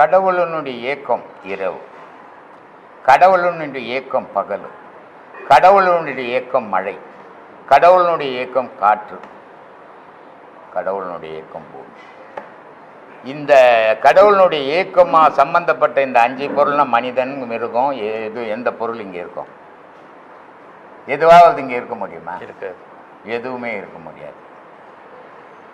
கடவுளனுடைய இயக்கம் இரவு. கடவுளனுடைய இயக்கம் பகல். கடவுளனுடைய இயக்கம் மழை. கடவுளனுடைய இயக்கம் காற்று. கடவுளனுடைய இயக்கம் பூமி. இந்த கடவுளனுடைய இயக்கமாக சம்பந்தப்பட்ட இந்த அஞ்சு பொருள்னா மனிதன் மிருகம் எது எந்த பொருள் இங்கே இருக்கும்? எதுவாவது இங்கே இருக்க முடியுமா? இருக்காது. எதுவுமே இருக்க முடியாது.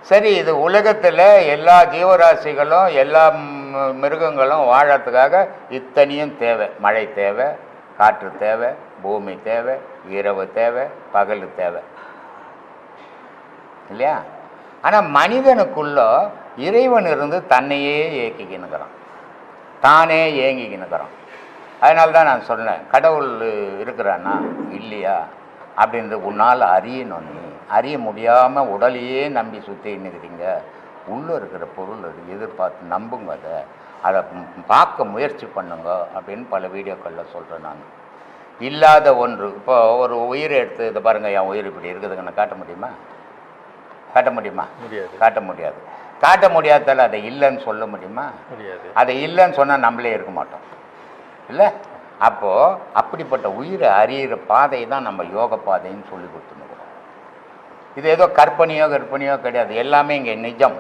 சரி இது உலகத்தில் எல்லா ஜீவராசிகளும் எல்லா ம், மிருகங்களும் வாழறதுக்காக இத்தனையும் தேவை. மழை தேவை காற்று தேவை பூமி தேவை இரவு தேவை பகல் தேவை. இல்லையா? ஆனால் மனிதனுக்குள்ள இறைவன் இருந்து தன்னையே இயக்கிக்கினுக்கிறான் தானே இயங்கிக்கினுக்கிறான் அதனால தான் நான் சொன்னேன் கடவுள் இருக்கிறானா இல்லையா? அப்படின்றது உன்னால் அறியணும் நீ. அறிய முடியாமல் உடலையே நம்பி சுற்றி உள்ளே இருக்கிற பொருள் அது எதிர்பார்த்து நம்புங்க அதை. அதை பார்க்க முயற்சி பண்ணுங்க அப்படின்னு பல வீடியோக்களில் சொல்கிறேன் நான். இல்லாத ஒன்று. இப்போ ஒரு உயிரை எடுத்து இதை பாருங்கள் என் உயிர் இப்படி இருக்குதுங்க. நான் காட்ட முடியுமா? காட்ட முடியுமா? முடியாது. காட்ட முடியாது. காட்ட முடியாதால அதை இல்லைன்னு சொல்ல முடியுமா? முடியாது. அதை இல்லைன்னு சொன்னால் நம்மளே இருக்க மாட்டோம். இல்லை? அப்போது அப்படிப்பட்ட உயிரை அறியிற பாதை தான் நம்ம யோக பாதைன்னு சொல்லி கொடுத்துருக்குறோம் இது ஏதோ கற்பனையோ கற்பனையோ கிடையாது. எல்லாமே இங்கே நிஜம்.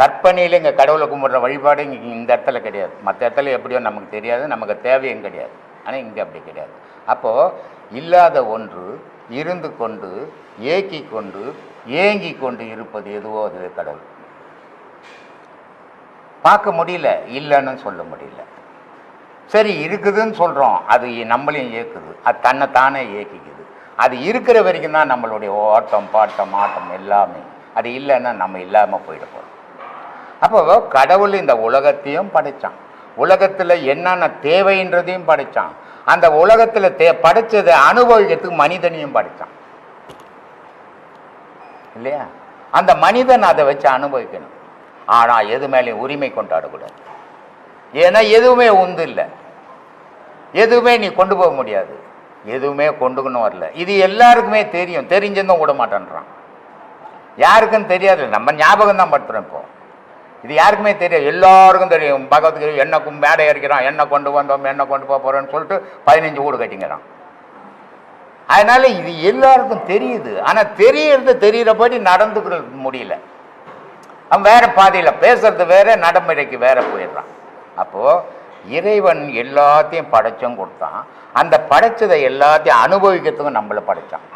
கற்பனையில் இங்கே கடவுளை கும்பிட்ற வழிபாடு இங்கே இந்த இடத்துல கிடையாது. மற்ற இடத்துல எப்படியோ நமக்கு தெரியாது நமக்கு தேவையும் கிடையாது. ஆனால் இங்கே அப்படி கிடையாது. அப்போது இல்லாத ஒன்று இருந்து கொண்டு ஏக்கி கொண்டு ஏங்கி கொண்டு இருப்பது எதுவோ அது கடவுள். பார்க்க முடியல இல்லைன்னு சொல்ல முடியல. சரி இருக்குதுன்னு சொல்கிறோம் அது நம்மளையும் இயக்குது அது தன்னை தானே இயக்கிக்குது அது இருக்கிற வரைக்கும் தான் நம்மளுடைய ஓட்டம் பாட்டம் ஆட்டம் எல்லாமே. அது இல்லைன்னா நம்ம இல்லாமல் போயிடுவோம் அப்போ கடவுள் இந்த உலகத்தையும் படைத்தான் உலகத்தில் என்னென்ன தேவைன்றதையும் படைச்சான். அந்த உலகத்தில் தே படைச்சதை அனுபவிக்கிறதுக்கு மனிதனையும் படைச்சான். இல்லையா? அந்த மனிதன் அதை வச்சு அனுபவிக்கணும். ஆனால் எது மேலேயும் உரிமை கொண்டாடக்கூடாது ஏன்னா எதுவுமே உந்து இல்லை. எதுவுமே நீ கொண்டு போக முடியாது. எதுவுமே கொண்டுக்கணும் வரல. இது எல்லாருக்குமே தெரியும். தெரிஞ்சிருந்தும் விட மாட்டேன்றான். யாருக்கும் தெரியாது நம்ம ஞாபகம் தான் படுத்துகிறோம் இப்போ. இது யாருக்குமே தெரியாது. எல்லாருக்கும் தெரியும். பகவத்கீதை என்ன கும் மேடை என்ன கொண்டு வந்தோம் என்ன கொண்டு போக போறோம்னு சொல்லிட்டு பதினஞ்சு வீடு கட்டிங்கிறான். அதனால இது எல்லாருக்கும் தெரியுது. ஆனா தெரியறது தெரியறபடி நடந்துக்கிறது முடியல. அவன் வேற பாதையில் பேசுறது வேற நடைமுறைக்கு வேற போயிடுறான். அப்போ இறைவன் எல்லாத்தையும் படைச்சும் கொடுத்தான். அந்த படைச்சதை எல்லாத்தையும் அனுபவிக்கிறதுக்கும் நம்மளை படைச்சான்.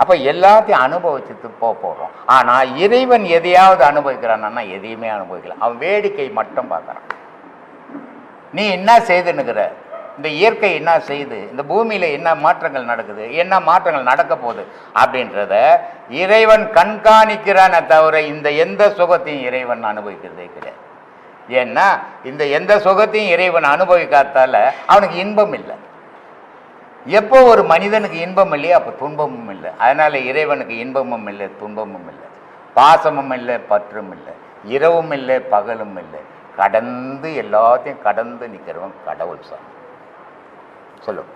அப்போ எல்லாத்தையும் அனுபவிச்சுட்டு போக போகிறோம் ஆனால் இறைவன் எதையாவது அனுபவிக்கிறான்னா எதையுமே அனுபவிக்கல. அவன் வேடிக்கை மட்டும் பார்க்குறான். நீ என்ன செய்துன்னுக்கிற இந்த இயற்கை என்ன செய்யுது இந்த பூமியில் என்ன மாற்றங்கள் நடக்குது? என்ன மாற்றங்கள் நடக்க போகுது? அப்படின்றத இறைவன் கண்காணிக்கிறானே தவிர இந்த எந்த சுகத்தையும் இறைவன் அனுபவிக்கிறதே கிடையாது. ஏன்னா இந்த எந்த சுகத்தையும் இறைவன் அனுபவிக்காதால அவனுக்கு இன்பம் இல்லை. எப்போ ஒரு மனிதனுக்கு இன்பம் இல்லையோ அப்போ துன்பமும் இல்லை. அதனால இறைவனுக்கு இன்பமும் இல்லை துன்பமும் இல்லை. பாசமும் இல்லை பற்றும் இல்லை. இரவும் இல்லை பகலும் இல்லை. கடந்து எல்லாத்தையும் கடந்து நிற்கிறவன் கடவுள் சாமி. சொல்லும்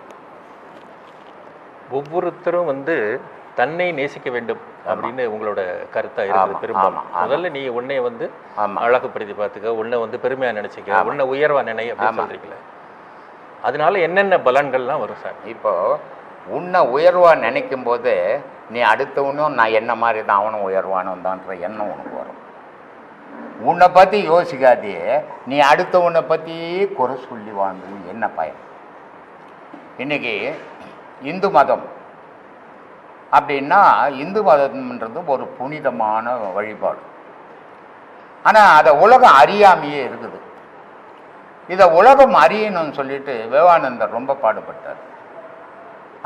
ஒவ்வொருத்தரும் வந்து தன்னை நேசிக்க வேண்டும் அப்படின்னு உங்களோட கருத்தா இருக்குது பெரும்பாலும். முதல்ல நீ உன்னை வந்து ஆமாம் அழகுபடுத்தி பார்த்துக்க உன்னை வந்து பெருமையா நினைச்சுக்க. உன்னை உயர்வா நினை அப்படின்னு. சொல்றீங்களே. அதனால என்னென்ன பலன்கள்லாம் வரும் சார்? இப்போ உன்னை உயர்வா நினைக்கும் போது நீ அடுத்தவனும் நான் என்ன மாதிரி தான் அவனும் உயர்வானவன்தான்ற எண்ணம் உனக்கு வரும். உன்னை பற்றி யோசிக்காதே நீ அடுத்தவனை பற்றி குறை சொல்லி வாழ்ந்தது என்ன பயன்? இன்னைக்கு இந்து மதம் அப்படின்னா இந்து மதம்ன்றது ஒரு புனிதமான வழிபாடு. ஆனால் அதை உலகம் அறியாமையே இருக்குது. இதை உலகம் அறியணும்னு சொல்லிட்டு விவேகானந்தர் ரொம்ப பாடுபட்டார்.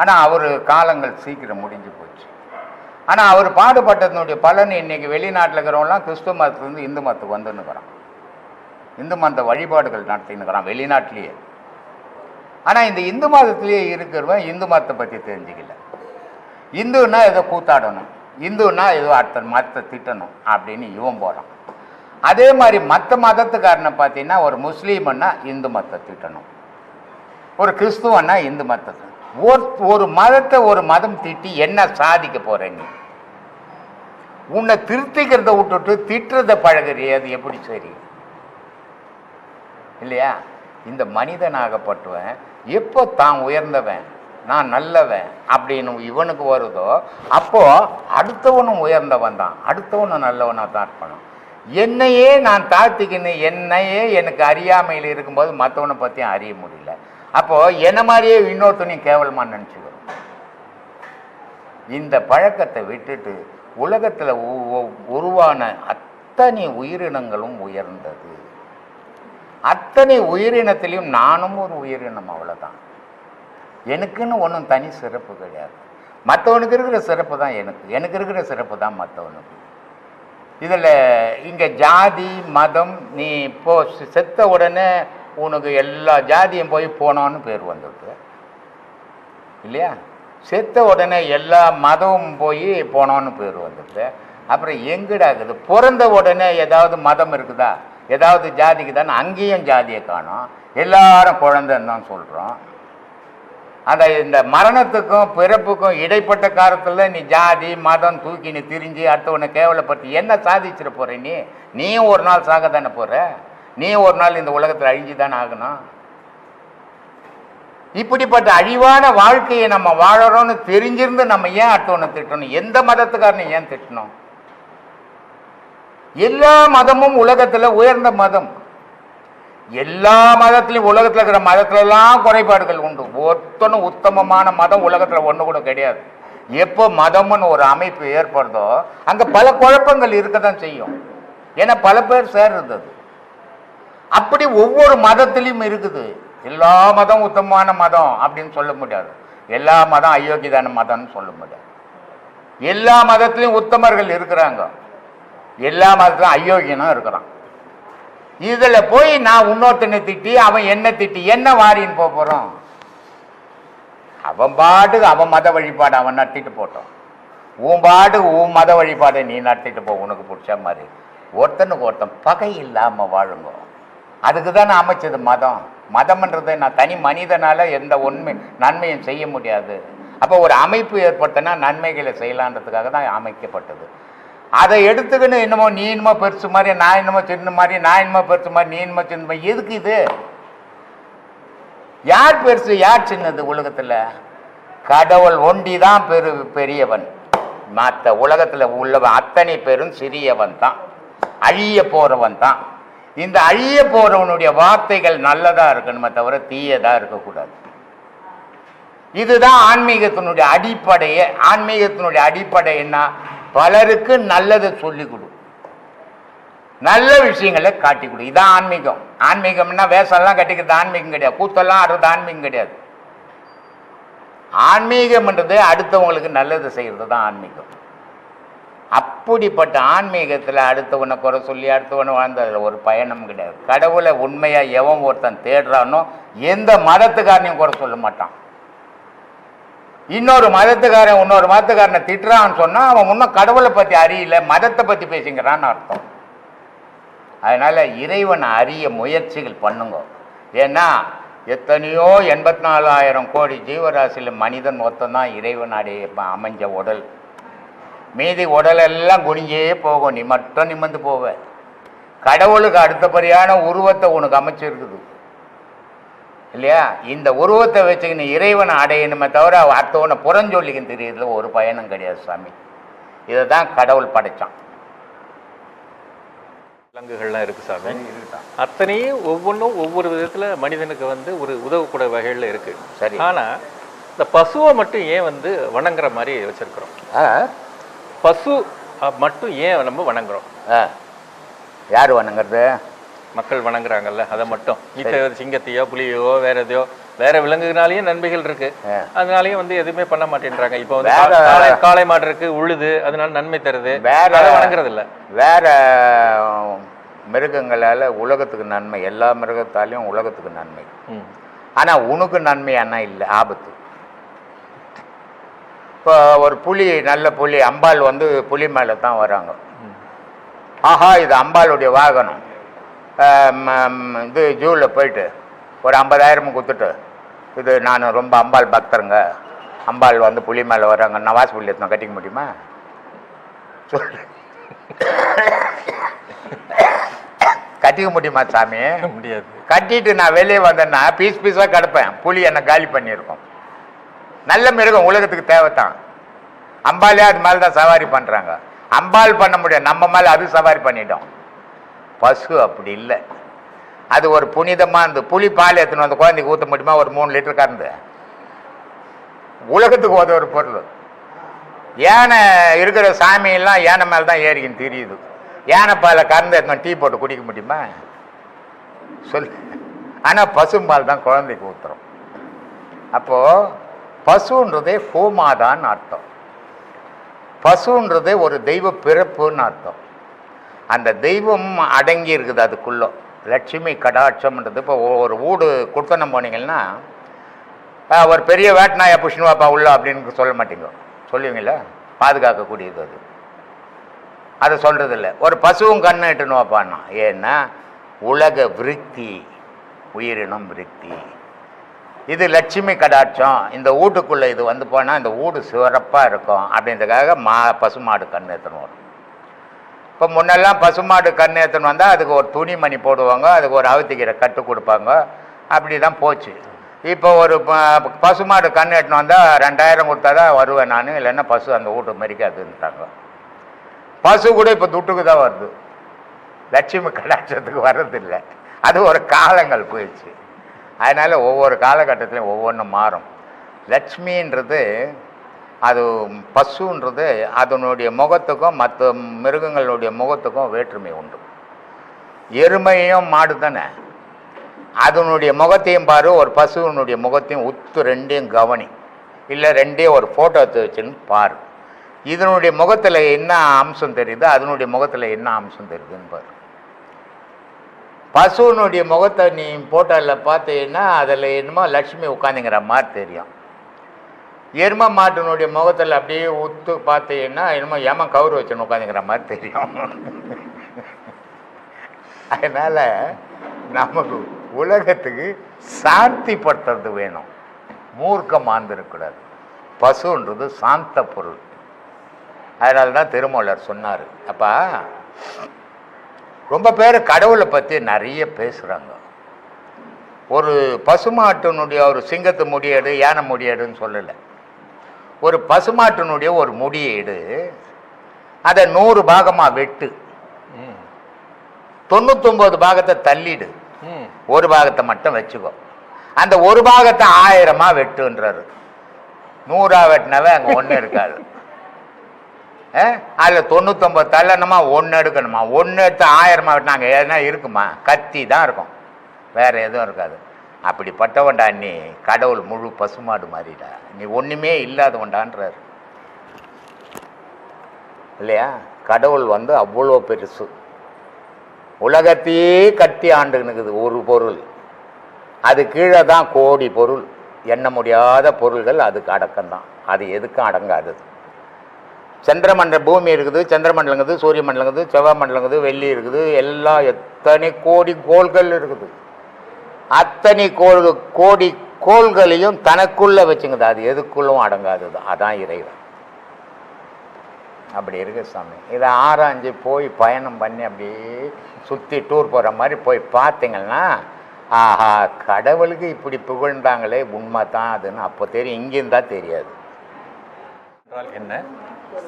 ஆனால் அவர் காலங்கள் சீக்கிரம் முடிஞ்சு போச்சு. ஆனால் அவர் பாடுபட்டதனுடைய பலன் இன்னைக்கு வெளிநாட்டில் இருக்கிறவங்களாம் கிறிஸ்துவ மதத்துலேருந்து இந்து மதத்துக்கு வந்துன்னுக்கிறான் இந்து மத வழிபாடுகள் நடத்தினுக்கிறான் வெளிநாட்டிலேயே. ஆனால் இந்த இந்து மதத்திலேயே இருக்கிறவன் இந்து மதத்தை பற்றி தெரிஞ்சுக்கல. இந்துன்னா ஏதோ கூத்தாடணும். இந்துன்னா ஏதோ அடுத்த மதத்தை திட்டணும் அப்படின்னு இவன் போகிறான் அதே மாதிரி மற்ற மதத்துக்காரனை பார்த்தீங்கன்னா ஒரு முஸ்லீம்னா இந்து மதத்தை திட்டணும். ஒரு கிறிஸ்துவன்னா இந்து மதத்தை ஒரு ஒரு மதத்தை ஒரு மதம் திட்டி என்ன சாதிக்க போற நீ? உன்னை திருத்திக்கிறத விட்டுட்டு திட்டுறத பழகுறிய அது எப்படி சரி? இல்லையா? இந்த மனிதனாகப்பட்டவன் எப்போ தான் உயர்ந்தவன் நான் நல்லவன் அப்படின்னு இவனுக்கு வருதோ அப்போ அடுத்தவனும் உயர்ந்தவன் தான். அடுத்தவனும் நல்லவனாக தான் இருப்பான் என்னையே நான் தாழ்த்திக்கின்னு என்னையே எனக்கு அறியாமையில் இருக்கும்போது மற்றவனை பற்றியும் அறிய முடியல. அப்போ என்ன மாதிரியே இன்னொருத்தனையும் கேவலமாக நினச்சிக்கிறோம். இந்த பழக்கத்தை விட்டுட்டு உலகத்தில் உருவான அத்தனை உயிரினங்களும் உயர்ந்தது. அத்தனை உயிரினத்திலையும் நானும் ஒரு உயிரினம் அவ்வளோதான் எனக்குன்னு ஒன்றும் தனி சிறப்பு கிடையாது. மற்றவனுக்கு இருக்கிற சிறப்பு தான் எனக்கு. எனக்கு இருக்கிற சிறப்பு தான் மற்றவனுக்கு இதில் இங்கே ஜாதி மதம் நீ இப்போ செத்த உடனே உனக்கு எல்லா ஜாதியும் போய் போனோன்னு பேர் வந்துடுது இல்லையா? செத்த உடனே எல்லா மதமும் போய் போனோன்னு பேர் வந்துடுது அப்புறம் எங்கடாக்குது பிறந்த உடனே ஏதாவது மதம் இருக்குதா? ஏதாவது ஜாதிக்குதான்னு அங்கேயும் ஜாதியை காணும். எல்லாரும் குழந்தைன்னு தான் சொல்கிறோம் அந்த இந்த மரணத்துக்கும் பிறப்புக்கும் இடைப்பட்ட காலத்தில் நீ ஜாதி மதம் தூக்கி நீ திரிஞ்சு அடுத்தவனை கேவலப்படுத்தி என்ன சாதிச்சிட போகிற நீ? நீயும் ஒரு நாள் சாக தானே போகிற நீ ஒரு நாள் இந்த உலகத்தில் அழிஞ்சு தானே ஆகணும்? இப்படிப்பட்ட அழிவான வாழ்க்கையை நம்ம வாழறோம்னு தெரிஞ்சிருந்து நம்ம ஏன் அடுத்தவனை திட்டணும்? எந்த மதத்துக்காரனை ஏன் திட்டணும்? எல்லா மதமும் உலகத்தில் உயர்ந்த மதம். எல்லா மதத்திலையும் உலகத்தில் இருக்கிற மதத்திலலாம் குறைபாடுகள் உண்டு. ஒத்தனும் உத்தமமான மதம் உலகத்தில் ஒன்று கூட கிடையாது. எப்போ மதம்னு ஒரு அமைப்பு ஏற்படுதோ அங்கே பல குழப்பங்கள் இருக்க தான் செய்யும். ஏன்னா பல பேர் சேர்றது அது. அப்படி ஒவ்வொரு மதத்திலையும் இருக்குது. எல்லா மதம் உத்தமமான மதம் அப்படின்னு சொல்ல முடியாது. எல்லா மதம் அயோக்கியதான மதம்னு சொல்ல முடியாது. எல்லா மதத்திலையும் உத்தமர்கள் இருக்கிறாங்க. எல்லா மதத்திலும் அயோக்கியனும் இருக்கிறான். இதுல போய் நான் இன்னொருத்தனை திட்டி அவன் என்ன திட்டி என்ன வாரின்னு போக போறோம்? அவன் பாட்டுக்கு அவன் மத வழிபாடு அவன் நடத்திட்டு போட்டோம். உன் பாட்டுக்கு உன் மத வழிபாடை நீ நடத்திட்டு போ உனக்கு பிடிச்ச மாதிரி. ஒருத்தனுக்கு ஒருத்தன் பகை இல்லாம வாழுங்க. அதுக்கு நான் அமைச்சது மதம். மதம்ன்றதை நான் தனி மனிதனால எந்த உண்மை நன்மையும் செய்ய முடியாது. அப்போ ஒரு அமைப்பு ஏற்படுத்தினா நன்மைகளை செய்யலான்றதுக்காக தான் அமைக்கப்பட்டது. அதை எடுத்துக்கின்னு என்னமோ நீ என்னமோ பெருசு மாதிரி நான் என்னமோ சின்ன மாதிரி நான் என்னமோ பெருசு மாதிரி நீ என்னமோ சின்ன மாதிரி. எதுக்கு இது? யார் பெருசு யார் சின்னது உலகத்தில்? கடவுள் ஒண்டி தான் பெரு பெரியவன். மற்ற உலகத்தில் உள்ளவன் அத்தனை பேரும் சிறியவன் தான். அழிய போறவன் தான். இந்த அழிய போறவனுடைய வார்த்தைகள் நல்லதா இருக்கணுமே தவிர தீயதா இருக்கக்கூடாது. இதுதான் ஆன்மீகத்தினுடைய அடிப்படையே. ஆன்மீகத்தினுடைய அடிப்படை என்ன? பலருக்கு நல்லதை சொல்லிக் கொடு. நல்ல விஷயங்களை காட்டி கொடு. இதான் ஆன்மீகம். ஆன்மீகம்னா வேஷம்லாம் கட்டிக்கிறது ஆன்மீகம் கிடையாது. கூத்தெல்லாம் ஆடுறது ஆன்மீகம் கிடையாது. ஆன்மீகம்ன்றது அடுத்தவங்களுக்கு நல்லது செய்கிறது தான் ஆன்மீகம். அப்படிப்பட்ட ஆன்மீகத்தில் அடுத்தவனை குறை சொல்லி அடுத்தவனை வாழ்ந்ததில் ஒரு பயணம் கிடையாது. கடவுளை உண்மையாக எவன் ஒருத்தன் தேடுறானோ எந்த மதத்துக்காரனையும் குறை சொல்ல மாட்டான். இன்னொரு மதத்துக்காரன் இன்னொரு மதத்துக்காரனை திட்டுறான்னு சொன்னால் அவன் இன்னும் கடவுளை பற்றி அறியல மதத்தை பற்றி பேசுங்கிறான்னு அர்த்தம். அதனால் இறைவனை அறிய முயற்சிகள் பண்ணுங்க. ஏன்னா எத்தனையோ எண்பத்தி நாலாயிரம் கோடி ஜீவராசியில் மனிதன் மொத்தம் தான் இறைவன் அடைய அமைஞ்ச உடல். மீதி உடலெல்லாம் குனிஞ்சே போகும். நீ மட்டும் நிமிர்ந்து போவ. கடவுளுக்கு அடுத்தபடியான உருவத்தை உனக்கு அமைச்சிருக்குது. இல்லையா? இந்த உருவத்தை வச்சுக்கின்னு இறைவனை அடையணுமே தவிர அடுத்தவனை புறஞ்சொல்லிக்கும் தெரியறதுல ஒரு பயனும் கிடையாது சாமி. இதை தான் கடவுள் படைச்சான். விலங்குகள்லாம் இருக்கு சாமி. அத்தனையும் ஒவ்வொன்றும் ஒவ்வொரு விதத்துல மனிதனுக்கு வந்து ஒரு உதவக்கூடிய வகையில் இருக்கு. சரி. ஆனா இந்த பசுவை மட்டும் ஏன் வந்து வணங்குற மாதிரி வச்சிருக்கிறோம்? பசு மட்டும் ஏன் நம்ம வணங்குறோம்? யார் வணங்குறது? மக்கள் வணங்குறாங்கல்ல அதை மட்டும். மித்த சிங்கத்தையோ புலியோ வேற எதையோ வேற விலங்குனாலேயும் நன்மைகள் இருக்கு. அதனாலயும் வந்து எதுவுமே பண்ண மாட்டேன்றாங்க. இப்போ வந்து காளை மாடு இருக்கு உழுது அதனால நன்மை தருது. வேற அதை வணங்குறது இல்ல வேற மிருகங்களால் உலகத்துக்கு நன்மை எல்லா மிருகத்தாலையும் உலகத்துக்கு நன்மை. ஆனால் உனக்கு நன்மையானா இல்லை ஆபத்து. இப்போ ஒரு புலி நல்ல புலி அம்பாள் வந்து புலி மேலே தான் வராங்க ஆஹா இது அம்பாளுடைய வாகனம். இது ஜூவில் போயிட்டு ஒரு ஐம்பதாயிரம் கொடுத்துட்டு. இது நான் ரொம்ப அம்பாள் பக்தருங்க. அம்பாள் வந்து புலி மேலே வராங்க நவாஸ் புலி எத்தனை கட்டிக்க முடியுமா? சொல்லு. கட்டிக்க முடியுமா சாமி? முடியாது. கட்டிட்டு நான் வெளியே வந்தேன்னா பீஸ் பீஸாக கிடப்பேன். புலி என்னை காலி பண்ணியிருக்கோம். நல்ல மிருகம் உலகத்துக்கு தேவைத்தான். அம்பாலே அது மேலே தான் சவாரி பண்ணுறாங்க அம்பாள் பண்ண முடியாது. நம்ம மேலே அது சவாரி பண்ணிட்டோம். பசு அப்படி இல்லை. அது ஒரு புனிதமாக இருந்து புளி பால் எடுத்துன்னு வந்து குழந்தைக்கு ஊற்ற முடியுமா? ஒரு மூணு லிட்டர் கறந்து. உலகத்துக்கு உதவ ஒரு பொருள். யானை இருக்கிற சாமியெல்லாம் யானை மேலே தான் ஏறிக்கின்னு தெரியுது. யானை பாலை கறந்து எடுத்துன்னு டீ போட்டு குடிக்க முடியுமா? சொல்லு. ஆனால் பசும்பால் தான் குழந்தைக்கு ஊத்துறோம். அப்போது பசுன்றதே ஹோமாதான்னு அர்த்தம். பசுன்றது ஒரு தெய்வ பிறப்புன்னு அர்த்தம். அந்த தெய்வம் அடங்கி இருக்குது அதுக்குள்ளே. லட்சுமி கடாட்சம்ன்றது. இப்போ ஒரு வீடு கொடுத்தனம் போனீங்கன்னா ஒரு பெரிய வேட்டநாயை புஷ்ணுவாப்பா உள்ள அப்படின்னு சொல்ல மாட்டீங்க. சொல்லுவீங்களா பாதுகாக்கக்கூடியது அது. அதை சொல்கிறதில்ல இல்லை ஒரு பசுவும் கண்ணு இட்டுன்னு வாப்பான்னா ஏன்னா உலக விருத்தி உயிரினம் விருத்தி. இது லட்சுமி கடாட்சம். இந்த வீட்டுக்குள்ளே இது வந்து போனால் இந்த வீடு சிறப்பாக இருக்கும். அப்படின்றதுக்காக மா பசுமாடு கண்ணு எத்தனை வரும்? இப்போ முன்னெல்லாம் பசுமாடு கண் ஏற்றுன்னு வந்தால் அதுக்கு ஒரு துணிமணி போடுவாங்க அதுக்கு ஒரு அவுத்திக்கிற கட்டு கொடுப்பாங்க. அப்படி தான் போச்சு. இப்போ ஒரு பசுமாடு கண் ஏற்றணும் வந்தால் ரெண்டாயிரம் கொடுத்தா தான் வருவேன் நான் இல்லைன்னா பசு அந்த வீட்டு மறிக்காதுன்றாங்க பசு கூட இப்போ துட்டுக்கு தான் வருது. லட்சுமி கடாட்சத்துக்கு வர்றதில்லை. அது ஒரு காலங்கள் போயிடுச்சு. அதனால் ஒவ்வொரு காலகட்டத்திலையும் ஒவ்வொன்றும் மாறும். லட்சுமின்றது அது பசுன்றது அதனுடைய முகத்துக்கும் மற்ற மிருகங்களுடைய முகத்துக்கும் வேற்றுமை உண்டு. எருமையும் மாடு தானே? அதனுடைய முகத்தையும் பாரு ஒரு பசுவினுடைய முகத்தையும் உத்து ரெண்டையும் கவனி. இல்லை ரெண்டையும் ஒரு ஃபோட்டோ எடுத்து வச்சுன்னு பாரு. இதனுடைய முகத்தில் என்ன அம்சம் தெரியுது? அதனுடைய முகத்தில் என்ன அம்சம் தெரியுதுன்னு பாரு. பசுவினுடைய முகத்தை நீ ஃபோட்டோவில் பார்த்தீங்கன்னா அதில் என்னமோ லக்ஷ்மி உட்காந்துங்கிற மாதிரி தெரியும். எரும மாட்டினுடைய முகத்தில் அப்படியே உத்து பார்த்தீங்கன்னா என்னமோ ஏமா கவுரு வச்சுன்னு உட்காந்துங்கிற மாதிரி தெரியும். அதனால நமக்கு உலகத்துக்கு சாந்திப்படுத்துறது வேணும். மூர்க்கம் ஆந்திருக்கூடாது பசுன்றது சாந்த பொருள். அதனால தான் திருமூலர் சொன்னார். அப்பா ரொம்ப பேர் கடவுளை பற்றி நிறைய பேசுகிறாங்க ஒரு பசுமாட்டினுடைய ஒரு சிங்கத்து முடியேடு யானை முடியேடுன்னு சொல்லலை. ஒரு பசுமாட்டினுடைய ஒரு முடியேடு அதை நூறு பாகமாக வெட்டு. தொண்ணூத்தொம்பது பாகத்தை தள்ளிடு. ஒரு பாகத்தை மட்டும் வச்சுக்கோ. அந்த ஒரு பாகத்தை ஆயிரமா வெட்டுன்றாரு. நூறா வெட்டினாவே அங்கே ஒன்று இருக்காது. அதில் தொண்ணூத்தொம்பது தள்ளணுமா? ஒன்று எடுக்கணுமா? ஒன்று எடுத்து ஆயிரமா வெட்டினாங்க எதுனா இருக்குமா? கத்தி தான் இருக்கும். வேற எதுவும் இருக்காது. அப்படிப்பட்டவன்டா நீ. கடவுள் முழு பசுமாடு மாறிடா. நீ ஒன்றுமே இல்லாதவன்டான்றாரு. இல்லையா? கடவுள் வந்து அவ்வளோ பெருசு. உலகத்தையே கட்டி ஆண்டுனுக்குது ஒரு பொருள். அது கீழே தான் கோடி பொருள். எண்ண முடியாத பொருள்கள் அதுக்கு அடக்கம்தான். அது எதுக்கும் அடங்காதது சந்திரமண்டல பூமி இருக்குது சந்திரமண்டலம் இருக்குது சூரிய மண்டலம் இருக்குது செவ்வாய் மண்டலம் இருக்குது வெள்ளி இருக்குது எல்லாம் எத்தனை கோடி கோள்கள் இருக்குது. அத்தனை கோள் கோடி கோள்களையும் தனக்குள்ள வச்சுங்குது. அது எதுக்குள்ளும் அடங்காதது அதான் இறைவன். அப்படி இருக்கு சாமி. இதை ஆராய்ஞ்சு போய் பயணம் பண்ணி அப்படியே சுற்றி டூர் போகிற மாதிரி போய் பார்த்தீங்கன்னா ஆஹா கடவுளுக்கு இப்படி புகழ்ந்தாங்களே உண்மை தான் அதுன்னு அப்போ தெரியும். இங்கேயும் தான் தெரியாது. என்றால் என்ன?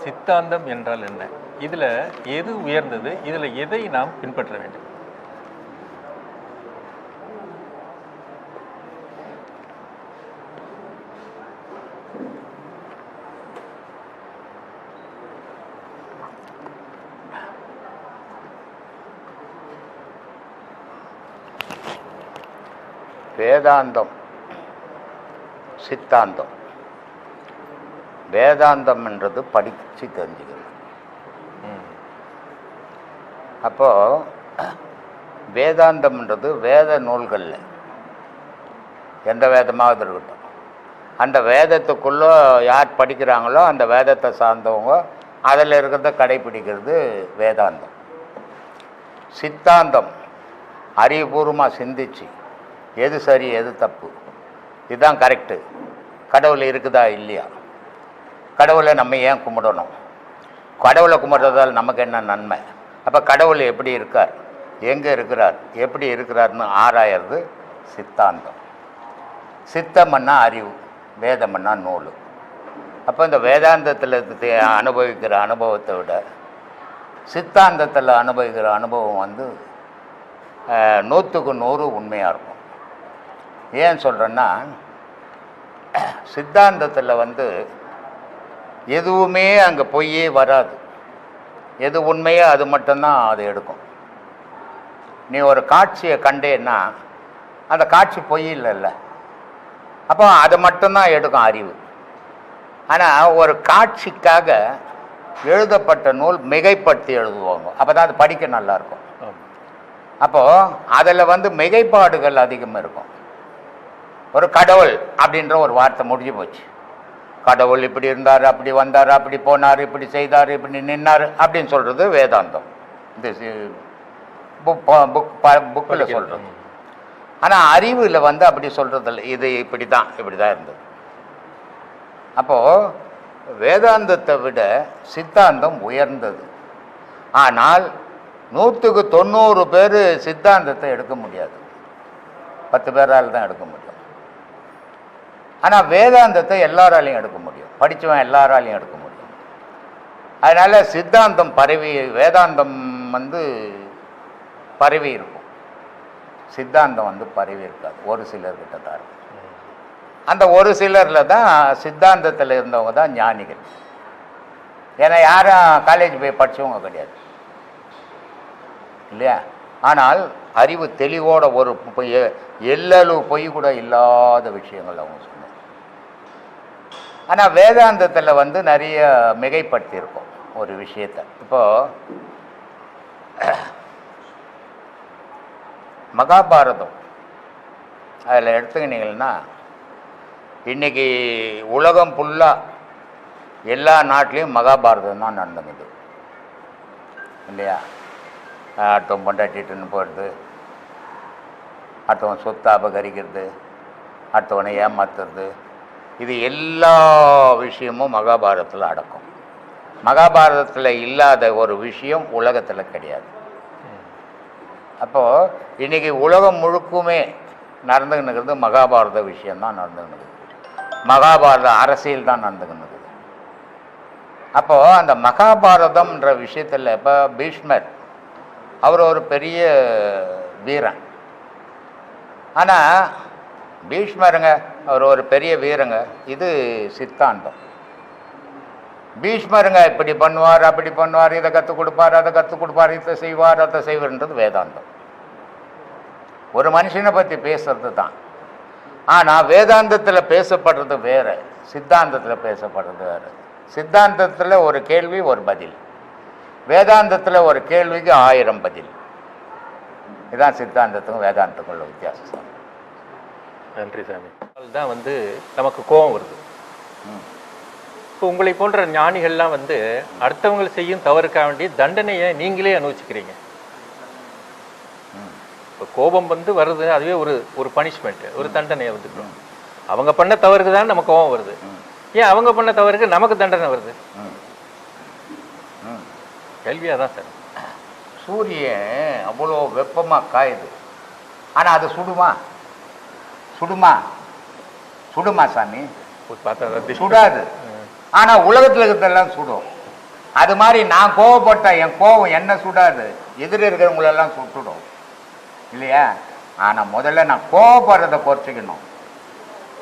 சித்தாந்தம் என்றால் என்ன? இதில் எது உயர்ந்தது? இதில் எதை நாம் பின்பற்ற வேண்டும்? வேதாந்தம் சித்தாந்தம். வேதாந்தம்ன்றது படித்து தெரிஞ்சுக்கணும். அப்போது அப்போ வேதாந்தம்ன்றது வேத நூல்களில் எந்த வேதமாவது இருக்கட்டும். அந்த வேதத்துக்குள்ளே யார் படிக்கிறாங்களோ அந்த வேதத்தை சார்ந்தவங்க அதில் இருக்கிறத கடைப்பிடிக்கிறது வேதாந்தம். சித்தாந்தம் அறிவுபூர்வமாக சிந்திச்சு எது சரி எது தப்பு? இதுதான் கரெக்டு கடவுள் இருக்குதா இல்லையா? கடவுளை நம்ம ஏன் கும்பிடணும்? கடவுளை கும்பிட்றதால் நமக்கு என்ன நன்மை? அப்போ கடவுள் எப்படி இருக்கார்? எங்கே இருக்கிறார்? எப்படி இருக்கிறார்னு ஆராயறது சித்தாந்தம். சித்தம்னா அறிவு வேதம்னா நூல். அப்போ இந்த வேதாந்தத்தில் அனுபவிக்கிற அனுபவத்தை விட சித்தாந்தத்தில் அனுபவிக்கிற அனுபவம் வந்து நூற்றுக்கு நூறு உண்மையாக இருக்கும். ஏன் சொல்கிறேன்னா சித்தாந்தத்தில் வந்து எதுவுமே அங்கே பொய்யே வராது. எது உண்மையோ அது மட்டும்தான் அது எடுக்கும். நீ ஒரு காட்சியை கண்டேன்னா அந்த காட்சி பொய் இல்லைல்ல. அப்போ அதை மட்டும்தான் எடுக்கும் அறிவு. ஆனால் ஒரு காட்சிக்காக எழுதப்பட்ட நூல் மிகைப்படுத்தி எழுதுவாங்க. அப்போ தான் அது படிக்க நல்லா இருக்கும். ஆம். அப்போது அதில் வந்து மிகைப்பாடுகள் அதிகமாக இருக்கும். ஒரு கடவுள் அப்படின்ற ஒரு வார்த்தை முடிஞ்சு போச்சு. கடவுள் இப்படி இருந்தார் அப்படி வந்தார் அப்படி போனார் இப்படி செய்தார் இப்படி நின்னார் அப்படின்னு சொல்கிறது வேதாந்தம். இந்த புக் புக் புக்கில் சொல்கிறது ஆனால் அறிவில் வந்து அப்படி சொல்கிறது இல்லை இது இப்படி தான் இப்படி தான் இருந்தது. அப்போது வேதாந்தத்தை விட சித்தாந்தம் உயர்ந்தது. ஆனால் நூற்றுக்கு தொண்ணூறு பேர் சித்தாந்தத்தை எடுக்க முடியாது. பத்து பேரால் தான் எடுக்க முடியும். ஆனால் வேதாந்தத்தை எல்லாராலையும் எடுக்க முடியும். படித்தவன் எல்லாராலையும் எடுக்க முடியும். அதனால் சித்தாந்தம் பரவி வேதாந்தம் வந்து பரவி இருக்கும். சித்தாந்தம் வந்து பரவி இருக்காது. ஒரு சிலர்கிட்ட தான் இருக்கும். அந்த ஒரு சிலரில் தான் சித்தாந்தத்தில் இருந்தவங்க தான் ஞானிகள். ஏன்னா யாரும் காலேஜ் போய் படித்தவங்க கிடையாது. இல்லையா? ஆனால் அறிவு தெளிவோட ஒரு பொய் எல்லளவு பொய் கூட இல்லாத விஷயங்கள் அவங்க சொல்லுவாங்க ஆனால் வேதாந்தத்தில் வந்து நிறைய மிகைப்படுத்தியிருக்கோம் ஒரு விஷயத்தை. இப்போது மகாபாரதம். அதில் எடுத்துக்கினீங்கன்னா இன்னைக்கு உலகம் ஃபுல்லாக எல்லா நாட்டிலையும் மகாபாரதம் தான் நடந்துக்குது. இல்லையா? அடுத்தவன் பொண்டாட்டிட்டுன்னு போகிறது அடுத்தவன் சொத்தை அபகரிக்கிறது அடுத்தவனை ஏமாத்துறது இது எல்லா விஷயமும் மகாபாரதத்தில் அடக்கும். மகாபாரதத்தில் இல்லாத ஒரு விஷயம் உலகத்தில் கிடையாது. அப்போது இன்னைக்கு உலகம் முழுக்குமே நடந்துகின்னுக்கிறது மகாபாரத விஷயம்தான் நடந்துக்கின்னு மகாபாரத அரசியல் தான் நடந்துக்கின்னு இருக்குது. அப்போது அந்த மகாபாரதம்ன்ற விஷயத்தில் இப்போ பீஷ்மர் அவர் ஒரு பெரிய வீரன். ஆனால் பீஷ்மருங்க அவர் ஒரு பெரிய வீரங்க. இது சித்தாந்தம். பீஷ்மருங்க இப்படி பண்ணுவார் அப்படி பண்ணுவார் இதை கற்றுக் கொடுப்பார் அதை கற்றுக் கொடுப்பார் இதை செய்வார் அதை செய்வார்ன்றது வேதாந்தம். ஒரு மனுஷனை பற்றி பேசுறது தான். ஆனால் வேதாந்தத்தில் பேசப்படுறது வேற சித்தாந்தத்தில் பேசப்படுறது வேறு. சித்தாந்தத்தில் ஒரு கேள்வி ஒரு பதில். வேதாந்தத்தில் ஒரு கேள்விக்கு ஆயிரம் பதில். இதுதான் சித்தாந்தத்துக்கும் வேதாந்தத்துக்கும் உள்ள வித்தியாசம். நன்றி சாமி தான் வந்து நமக்கு கோபம் வருது ம். இப்போ உங்களை போன்ற ஞானிகள்லாம் வந்து அடுத்தவங்க செய்யும் தவறுக்காக வேண்டி தண்டனையை நீங்களே அனுபவிச்சுக்கிறீங்க இப்போ கோபம் வந்து வருது அதுவே ஒரு ஒரு பனிஷ்மெண்ட் ஒரு தண்டனையை வந்துக்கிறோம் அவங்க பண்ண தவறுக்கு தான் நமக்கு கோபம் வருது ஏன் அவங்க பண்ண தவறுக்கு நமக்கு தண்டனை வருது ம். ம். கேள்வியாக தான் சார் சூரியன் அவ்வளோ வெப்பமாக காயுது ஆனால் அது சுடுமா சுடுமா? சுடுமா சாமி. சுடாது. ஆனால் உலகத்தில் இருக்கிறதெல்லாம் சுடும். அது மாதிரி நான் கோவப்பட்ட என் கோவம் என்ன சுடாது? எதிர இருக்கிறவங்களெல்லாம் சுட்டுடும். இல்லையா? ஆனால் முதல்ல நான் கோவப்படுறதை குறைச்சிக்கணும்.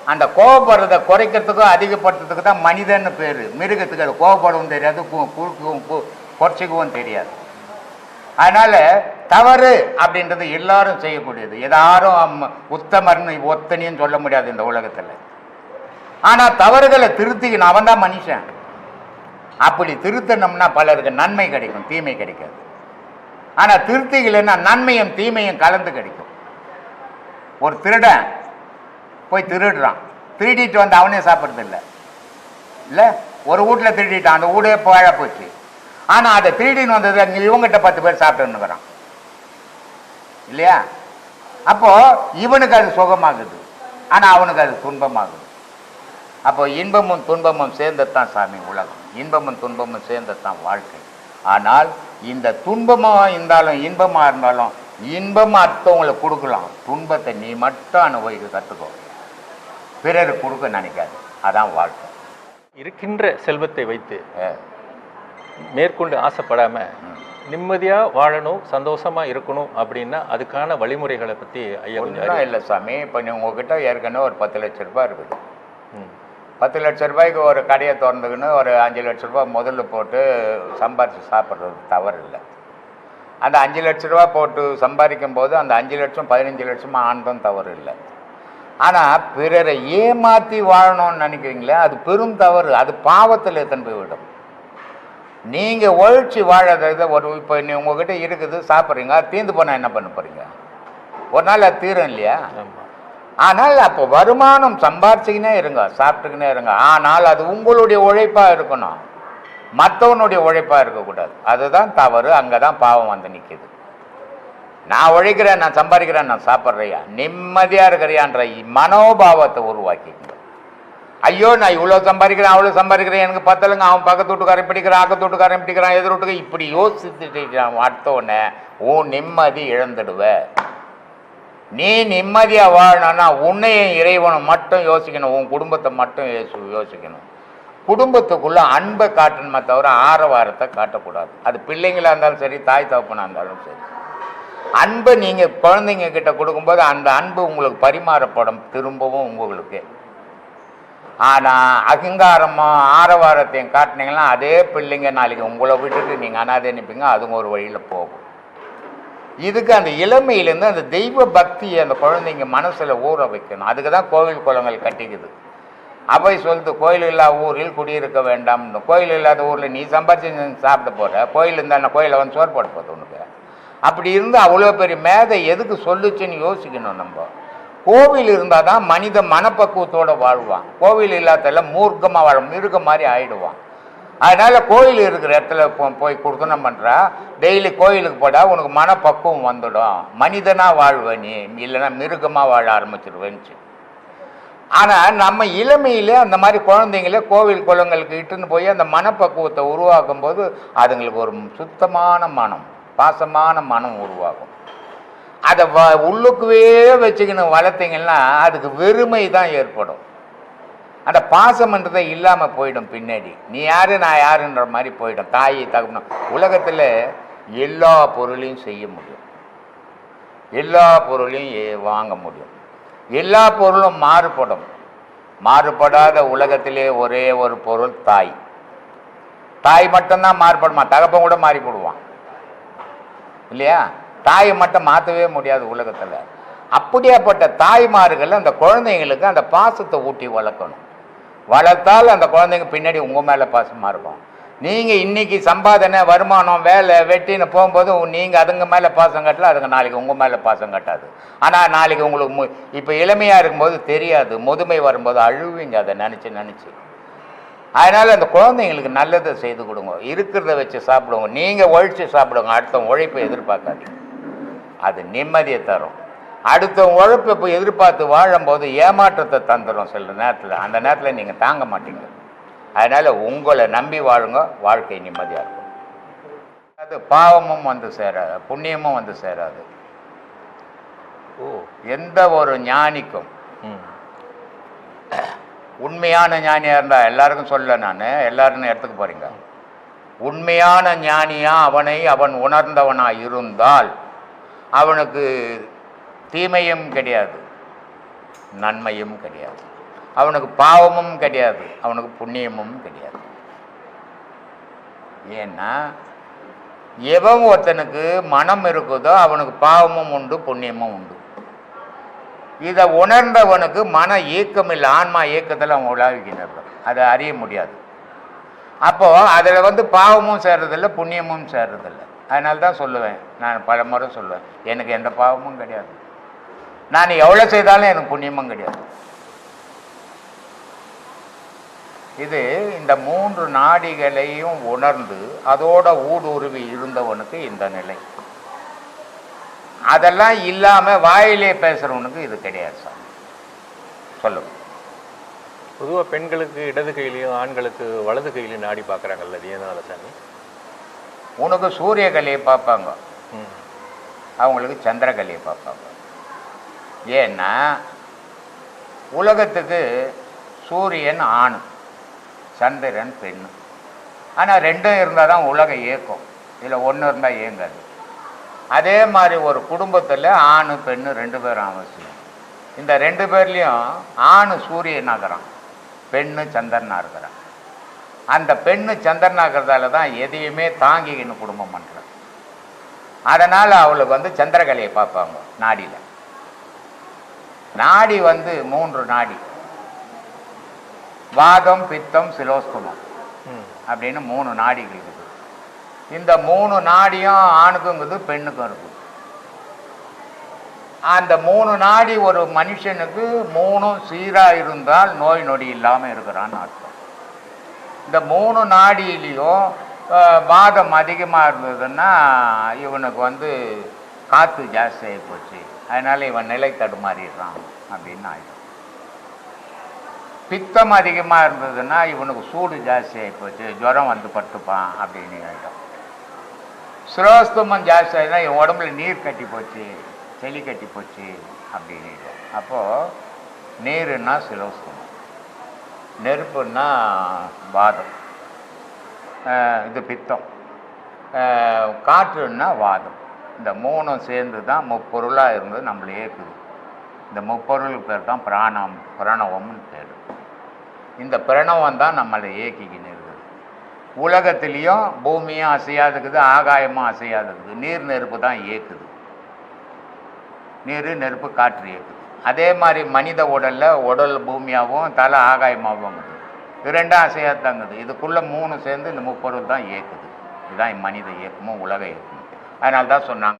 அந்த கோவப்படுறதை குறைக்கிறதுக்கும் அதிகப்படுத்துறதுக்கு தான் மனிதன்னு பேர். மிருகத்துக்கு அது கோவப்படவும் தெரியாது குறைச்சிக்கவும் தெரியாது. அதனால தவறு அப்படின்றது எல்லாரும் செய்யக்கூடியது. எதாரும் உத்தமர்னு ஒத்தனின்னு சொல்ல முடியாது இந்த உலகத்தில். ஆனால் தவறுகளை திருத்திக்கணும் அவன் தான் மனுஷன். அப்படி திருத்தணும்னா பலருக்கு நன்மை கிடைக்கும் தீமை கிடைக்காது. ஆனால் திருத்திக்கலைன்னா நன்மையும் தீமையும் கலந்து கிடைக்கும். ஒரு திருடன் போய் திருடுறான். திருடிட்டு வந்து அவனே சாப்பிட்றது இல்லை இல்லை? ஒரு வீட்டில் திருடிட்டான் அந்த வீடே பாழா போச்சு. ஆனால் அதை திருடின்னு வந்தது அங்கே இவங்கிட்ட பத்து பேர் சாப்பிட்டுன்னுக்குறான். இல்லையா? அப்போ இவனுக்கு அது சுகமாகுது. ஆனால் அவனுக்கு அது துன்பமாகுது. அப்போ இன்பமும் துன்பமும் சேர்ந்ததான் சாமி உலகம். இன்பமும் துன்பமும் சேர்ந்ததான் வாழ்க்கை. ஆனால் இந்த துன்பமாக இருந்தாலும் இன்பமாக இருந்தாலும் இன்பம் அடுத்தவங்களுக்கு கொடுக்கலாம். துன்பத்தை நீ மட்டும் அனுபவிக்க கற்றுக்கோ பிறருக்கு கொடுக்க நினைக்காது. அதான் வாழ்க்கை. இருக்கின்ற செல்வத்தை வைத்து மேற்கொண்டு ஆசைப்படாம ம். நிம்மதியா வாழணும் சந்தோஷமா இருக்கணும் அப்படின்னா அதுக்கான வழிமுறைகளை பத்தி ஐயா கொஞ்சம் இல்லை சாமி. இப்போ உங்ககிட்ட ஏற்கனவே ஒரு பத்து லட்ச ரூபாய் இருக்குது. ம். பத்து லட்ச ரூபாய்க்கு ஒரு கடையை திறந்துக்கின்னு ஒரு அஞ்சு லட்ச ரூபாய் முதல்ல போட்டு சம்பாரித்து சாப்பிட்றது தவறு இல்லை. அந்த அஞ்சு லட்ச ரூபா போட்டு சம்பாதிக்கும் போது அந்த அஞ்சு லட்சம் பதினஞ்சு லட்சமாக ஆனதும் தவறு இல்லை. ஆனால் பிறரை ஏமாற்றி வாழணும்னு நினைக்கிறீங்களே அது பெரும் தவறு. அது பாவத்தில் எத்தனை போய் விடும்? நீங்கள் உழைச்சி வாழறத ஒரு இப்போ நீ உங்ககிட்ட இருக்குது சாப்பிட்றீங்க தீர்ந்து போனால் என்ன பண்ண போகிறீங்க ஒரு நாள் அது தீரும் இல்லையா? ஆனால் அப்போ வருமானம் சம்பாரிச்சுக்கினே இருங்க சாப்பிட்டுக்கினே இருங்க. ஆனால் அது உங்களுடைய உழைப்பாக இருக்கணும். மற்றவனுடைய உழைப்பாக இருக்கக்கூடாது. அதுதான் தவறு அங்கே தான் பாவம் வந்து நிற்கிது நான் உழைக்கிறேன் நான் சம்பாதிக்கிறேன் நான் சாப்பிட்றையா? நிம்மதியாக இருக்கிறியான்ற மனோபாவத்தை உருவாக்கிக்கங்க. ஐயோ நான் இவ்வளோ சம்பாதிக்கிறேன் அவ்வளோ சம்பாதிக்கிறேன் எனக்கு பத்தலங்க. அவன் பக்கத்து வீட்டுக்காரன் பிடிக்கிறான் அக்கத்து வீட்டுக்காரன் பிடிக்கிறான் எதிர் வீட்டுக்கு இப்படி யோசிச்சுட்டு அடுத்த உடனே உன் நிம்மதி இழந்துடுவ. நீ நிம்மதியாக வாழணும்னா உன்னையும் இறைவனும் மட்டும் யோசிக்கணும் உன் குடும்பத்தை மட்டும் யோசி யோசிக்கணும். குடும்பத்துக்குள்ள அன்பை காட்டணுமே தவிர ஆரவாரத்தை காட்டக்கூடாது. அது பிள்ளைங்களா இருந்தாலும் சரி தாய் தகப்பனா இருந்தாலும் சரி. அன்பை நீங்கள் குழந்தைங்க கிட்ட கொடுக்கும்போது அந்த அன்பு உங்களுக்கு பரிமாறப்படும் திரும்பவும் உங்களுக்கு. ஆனால் அகங்காரமும் ஆரவாரத்தையும் காட்டினீங்கன்னா அதே பிள்ளைங்க நாளைக்கு உங்களை விட்டுட்டு நீங்கள் அனாதை நிற்பீங்க அதுங்க ஒரு வழியில் போகும். இதுக்கு அந்த இளமையிலேருந்து அந்த தெய்வ பக்தியை அந்த குழந்தைங்க மனசில் ஊற வைக்கணும். அதுக்கு தான் கோவில் குளங்கள் கட்டிக்குது. அவை சொல்லுது கோயில் இல்லாத ஊரில் குடியிருக்க வேண்டாம்னு கோயில் இல்லாத ஊரில் நீ சம்பாதிச்சு சாப்பிட போகிற கோயில் இருந்தால் நான் கோயிலை வந்து சோறு போட்டு போகுது உனக்கு? அப்படி இருந்து அவ்வளோ பெரிய மேதை எதுக்கு சொல்லுச்சுன்னு யோசிக்கணும் நம்ம. கோவில் இருந்தால் தான் மனித மனப்பக்குவத்தோடு வாழ்வான். கோவில் இல்லாதெல்லாம் மூர்க்கமாக வாழ மிருகம் மாதிரி ஆயிடுவான். அதனால் கோயில் இருக்கிற இடத்துல போ- போய் கொடுக்கணும் பண்ணுறா டெய்லி கோயிலுக்கு போடா உனக்கு மனப்பக்குவம் வந்துடும். மனிதனாக வாழ்வ நீ. இல்லைன்னா மிருகமாக வாழ ஆரம்பிச்சிருவேன்ச்சு. ஆனால் நம்ம இளமையிலே அந்த மாதிரி குழந்தைங்கள கோவில் குளங்களுக்கு இட்டுன்னு போய் அந்த மனப்பக்குவத்தை உருவாக்கும் போது அதுங்களுக்கு ஒரு சுத்தமான மனம் பாசமான மனம் உருவாகும். அதை வ உள்ளுக்குவே வச்சுக்கணும் வளர்த்தீங்கன்னா அதுக்கு வெறுமை தான் ஏற்படும். அந்த பாசம்ன்றதை இல்லாமல் போயிடும் பின்னாடி. நீ யாரு நான் யாருன்ற மாதிரி போயிடும். தாயை தகப்பனும் உலகத்தில் எல்லா பொருளையும் செய்ய முடியும். எல்லா பொருளையும் வாங்க முடியும். எல்லா பொருளும் மாறுபடும். மாறுபடாத உலகத்திலே ஒரே ஒரு பொருள் தாய். தாய் மட்டும்தான் மாறுபடுமா? தகப்பன் கூட மாறி போடுவான். இல்லையா? தாயை மட்டும் மாற்றவே முடியாது உலகத்தில். அப்படியாப்பட்ட தாய்மார்கள் அந்த குழந்தைங்களுக்கு அந்த பாசத்தை ஊட்டி வளர்க்கணும். வளர்த்தால் அந்த குழந்தைங்க பின்னாடி உங்கள் மேலே பாசமாக இருக்கும். நீங்கள் இன்றைக்கி சம்பாதனை வருமானம் வேலை வெட்டின்னு போகும்போது நீங்கள் அதுங்க மேலே பாசம் கட்டல அதுங்க நாளைக்கு உங்கள் மேலே பாசம் கட்டாது. ஆனால் நாளைக்கு உங்களுக்கு மு இப்போ இளமையாக இருக்கும்போது தெரியாது. முதுமை வரும்போது அழுவீங்க அதை நினச்சி நினச்சி. அதனால் அந்த குழந்தைங்களுக்கு நல்லதை செய்து கொடுங்க. இருக்கிறத வச்சு சாப்பிடுங்க. நீங்கள் ஒழித்து சாப்பிடுங்க. அடுத்த உழைப்பை எதிர்பார்க்காதீங்க. அது நிம்மதியை தரும். அடுத்த உழைப்பை இப்போ எதிர்பார்த்து வாழும்போது ஏமாற்றத்தை தந்துடும் சில நேரத்தில். அந்த நேரத்தில் நீங்கள் தாங்க மாட்டீங்க. அதனால் உங்களை நம்பி வாழுங்க. வாழ்க்கை நிம்மதியாக இருக்கும். அது பாவமும் வந்து சேராது. புண்ணியமும் வந்து சேராது. ஓ எந்த ஒரு ஞானிக்கும். உண்மையான ஞானியாக இருந்தால் எல்லாருக்கும் சொல்ல நான். எல்லாரும் இடத்துக்கு போகிறீங்க உண்மையான ஞானியா அவனை அவன் உணர்ந்தவனா இருந்தால் அவனுக்கு தீமையும் கிடையாது நன்மையும் கிடையாது. அவனுக்கு பாவமும் கிடையாது அவனுக்கு புண்ணியமும் கிடையாது. ஏன்னா எவன் ஒருத்தனுக்கு மனம் இருக்குதோ அவனுக்கு பாவமும் உண்டு புண்ணியமும் உண்டு. இதை உணர்ந்தவனுக்கு மன ஏக்கம் இல்லை ஆன்மா ஏக்கத்தில் அவன் உலாவிக்கின்றான் அதை அறிய முடியாது. அப்போ அதில் வந்து பாவமும் சேர்றதில்ல புண்ணியமும் சேர்றதில்ல. அதனால தான் சொல்லுவேன். நான் பல முறை சொல்லுவேன். எனக்கு எந்த பாவமும் கிடையாது. நான் எவ்வளோ செய்தாலும் எனக்கு புண்ணியமும் கிடையாது. இது இந்த மூன்று நாடிகளையும் உணர்ந்து அதோட ஊடுருவி இருந்தவனுக்கு இந்த நிலை. அதெல்லாம் இல்லாமல் வாயிலே பேசுகிறவனுக்கு இது கிடையாது சார். சொல்லுங்க. பொதுவாக பெண்களுக்கு இடது கையிலையும் ஆண்களுக்கு வலது கையிலையும் நாடி பார்க்குறாங்கல்ல அது ஏதனால சாமி? உனக்கு சூரிய கலையை பார்ப்பாங்க. ம் அவங்களுக்கு சந்திரகலையை பார்ப்பாங்க. ஏன்னா உலகத்துக்கு சூரியன் ஆண் சந்திரன் பெண் ஆனால் ரெண்டும் இருந்தால் தான் உலகம் இயக்கும். இதில் ஒன்று இருந்தால் இயங்காது. அதே மாதிரி ஒரு குடும்பத்தில் ஆண் பெண்ணு ரெண்டு பேரும் அவசியம். இந்த ரெண்டு பேர்லேயும் ஆண் சூரியனாகிறான். பெண்ணு சந்திரனாக இருக்கிறான் அந்த பெண்ணு சந்திரனாகிறதால தான் எதையுமே தாங்கிக்கின்னு குடும்பம் பண்ணுறான் அதனால் அவளுக்கு வந்து சந்திரகலையை பார்ப்பாங்க நாடியில். நாடி வந்து மூன்று நாடி. வாதம் பித்தம் சிலோஸ்தமம் ம். அப்படின்னு மூணு நாடிகள் இருக்குது. இந்த மூணு நாடியும் ஆணுக்கும் இருக்குது பெண்ணுக்கும் இருக்குது. அந்த மூணு நாடி ஒரு மனுஷனுக்கு மூணும் சீராக இருந்தால் நோய் நொடி இல்லாமல் இருக்கிறான்னு அர்த்தம். இந்த மூணு நாடியிலையும் வாதம் அதிகமாக இருந்ததுன்னா இவனுக்கு வந்து காற்று ஜாஸ்தி போச்சு. அதனால் இவன் நிலை தடுமாறிடுறான் அப்படின்னு ஆயிடும். பித்தம் அதிகமாக இருந்ததுன்னா இவனுக்கு சூடு ஜாஸ்தி போச்சு. ஜுரம் வந்து பட்டுப்பான் அப்படின்னு ஆகிடும் சுரோஸ்தமம் ஜாஸ்தி ஆகினா இவன் உடம்புல நீர் கட்டி போச்சு செளி கட்டி போச்சு அப்படின்னு அப்போது நீருன்னா சிலோஸ்தமம் நெருப்புன்னா வாதம். இது பித்தம். காற்றுன்னா வாதம். இந்த மூணும் சேர்ந்து தான் முப்பொருளாக இருந்து நம்மளை ஏற்குது இந்த முப்பொருளுக்கு பேர் தான் பிராணம் பிரணவம்னு பேர். இந்த பிரணவம் தான் நம்மளை இயக்கிக்கின்னு இருக்குது உலகத்திலையும் பூமியும் அசையாதுக்குது ஆகாயமும் அசையாதுக்குது. நீர் நெருப்பு தான் இயக்குது நீர் நெருப்பு காற்று இயக்குது அதே மாதிரி மனித உடலில் உடல் பூமியாகவும் தலை ஆகாயமாகவும் இருக்குது. இது ரெண்டும் அசையாதாங்குது மூணு சேர்ந்து இந்த முப்பொருள் தான் இயக்குது. இதுதான் மனித இயக்கமும் உலக இயக்கமும். அதனால தான் சொன்னாங்க.